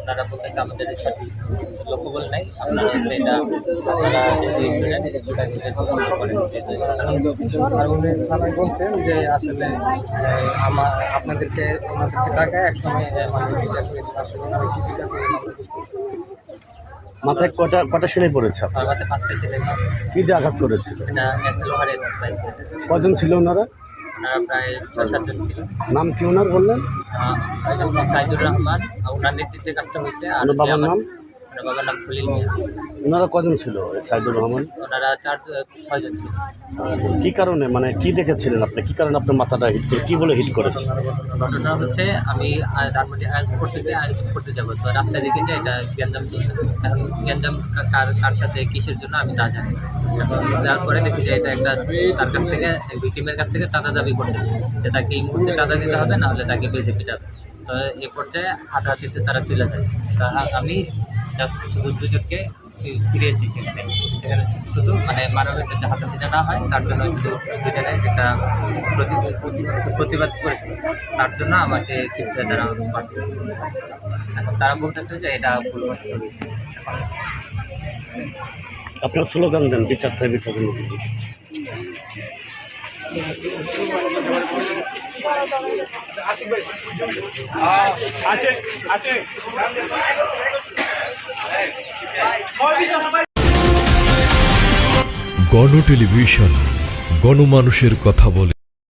ওনারা বলতেছে আমাদের সঠিক লক্ষ্যবল নাই আপনারা এটা আপনারা যেহেতু স্টুডেন্ট স্টুডেন্টদের করেন। আর বলছেন যে আসলে আমার আপনাদেরকে ওনাদেরকে টাকা এক সময় মানে বিচার করে দিন আসলে ওনারা কি বিচার করে দিন আমরা বুঝতে পারছি না। মাথায় কটা কটা সেলাই পড়েছে আপনার? মাথায় পাঁচটা ছেলে কী দিয়ে আঘাত করেছিল? কজন ছিল ওনারা? প্রায় ছয় সাতজন ছিল নাম কি ওনার বললেন? সাইদুর রহমান। ওনার নেতৃত্বে কাজটা হয়েছে। আর বাবার নাম? বাবার নাম খলিল মিয়া। ওনারা কজন ছিল সাইদুর রহমান? ওনারা চার ছয়জন ছিল। কি কারণে? মানে কি দেখেছিলেন আপনি? কি কারণে আপনার মাথাটা হিট করে কি বলে হিট করেছে? ঘটনা হচ্ছে আমি ধানমন্ডি করতেছি করতে যাব। তো রাস্তায় দেখেছি এটা গ্যাঞ্জাম চলছে এখন গ্যাঞ্জাম কার কার সাথে কিসের জন্য আমি তা জানি না। যাওয়ার পরে দেখি যে এটা একটা তার কাছ থেকে ভিক্টিমের কাছ থেকে চাঁদা দাবি করতেছে যে তাকে এই মুহূর্তে চাঁদা দিতে হবে না হলে তাকে বেঁধে পিটাবে তো এ পর্যায়ে হাতাহাতিতে তারা চলে যায়। তা আমি জাস্ট শুধু দুজনকে ফিরিয়েছি সেখানে। সেখানে শুধু- মানে মানবের যে হাতাহাতিটা না হয়, তার জন্য শুধু দুজনে একটা প্রতিবাদ করেছে। তার জন্য আমাকে ক্ষিপ্ত তারা পারছে এখন তারা বলতেছে যে এটা ভুলবশত হয়েছে। আপনার স্লোগান দেন বিচার চাই বিচার গণ টেলিভিশন গণমানুষের কথা বলে।